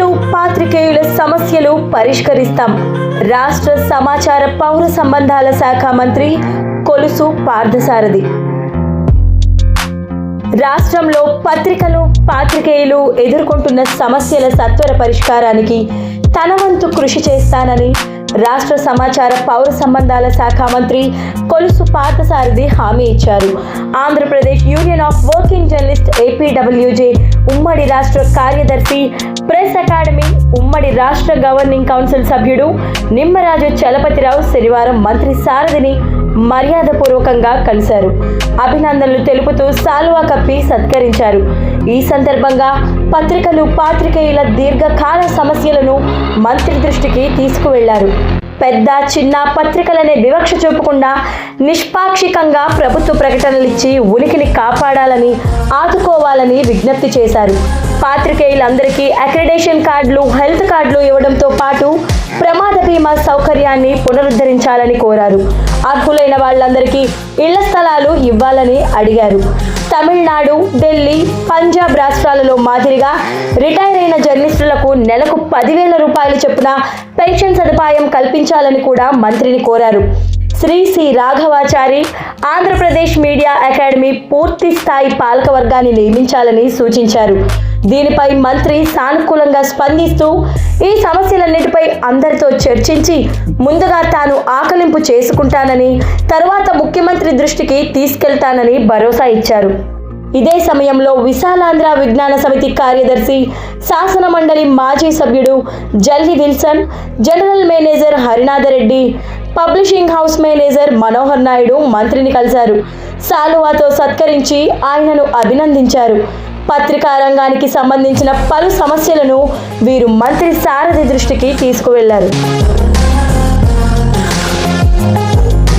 పత్రికలు పాత్రికేయుల సమస్యలు పరిష్కరిస్తాం. రాష్ట్ర సమాచార పౌర సంబంధాల శాఖ మంత్రి కొలుసు పార్థసారథి. రాష్ట్రంలో పత్రికలు పాత్రికేయులు ఎదుర్కొంటున్న సమస్యల సత్వర పరిష్కారానికి తన వంతు కృషి చేస్తానని రాష్ట్ర సమాచార పౌర సంబంధాల శాఖ మంత్రి కొలుసు పార్థసారథి హామీ ఇచ్చారు. Andhra Pradesh union of working journalist APWJ ఉమ్మడి రాష్ట్ర కార్యదర్శి ప్రెస్ అకాడమీ ఉమ్మడి రాష్ట్ర గవర్నింగ్ కౌన్సిల్ సభ్యుడు నిమ్మరాజు చలపతిరావు శనివారం మంత్రి సారథిని మర్యాదపూర్వకంగా కలిశారు. అభినందనలు తెలుపుతూ సాల్వా కప్పి సత్కరించారు. ఈ సందర్భంగా పత్రికలు పాత్రికేయుల దీర్ఘకాల సమస్యలను మంత్రి దృష్టికి తీసుకువెళ్ళారు. పెద్ద చిన్న పత్రికలనే వివక్ష చూపకుండా నిష్పాక్షికంగా ప్రభుత్వ ప్రకటనలిచ్చి ఉనికిని కాపాడాలని ఆదుకోవాలని విజ్ఞప్తి చేశారు. పాత్రికేయులందరికీ అక్రిడేషన్ కార్డులు హెల్త్ కార్డులు ఇవ్వడంతో పాటు ప్రమాద బీమా సౌకర్యాన్ని పునరుద్ధరించాలని కోరారు. అర్హులైన వాళ్ళందరికీ ఇళ్ళ స్థలాలు ఇవ్వాలని అడిగారు. తమిళనాడు ఢిల్లీ పంజాబ్ రాష్ట్రాలలో మాదిరిగా రిటైర్ అయిన జర్నలిస్టులకు నెలకు పదివేల రూపాయలు చొప్పున పెన్షన్ సదుపాయం కల్పించాలని కూడా మంత్రిని కోరారు. Shri C. Raghavachari Andhra Pradesh media academy పూర్తి స్థాయి పాలకవర్గాన్ని నియమించాలని సూచించారు. దీనిపై మంత్రి సానుకూలంగా స్పందిస్తూ ఈ సమస్యలన్నిటిపై అందరితో చర్చించి ముందుగా తాను ఆకలింపు చేసుకుంటానని తరువాత ముఖ్యమంత్రి దృష్టికి తీసుకెళ్తానని భరోసా ఇచ్చారు. ఇదే సమయంలో విశాలాంధ్ర విజ్ఞాన సమితి కార్యదర్శి శాసన మండలి మాజీ సభ్యుడు Jalli Wilson general manager Harinatha Reddy publishing house manager Manohar Naidu మంత్రిని కలిశారు. సాలువాతో సత్కరించి ఆయనను అభినందించారు. పత్రికా రంగానికి సంబంధించిన పలు సమస్యలను వీరు మంత్రి సారథి దృష్టికి తీసుకువెళ్ళారు.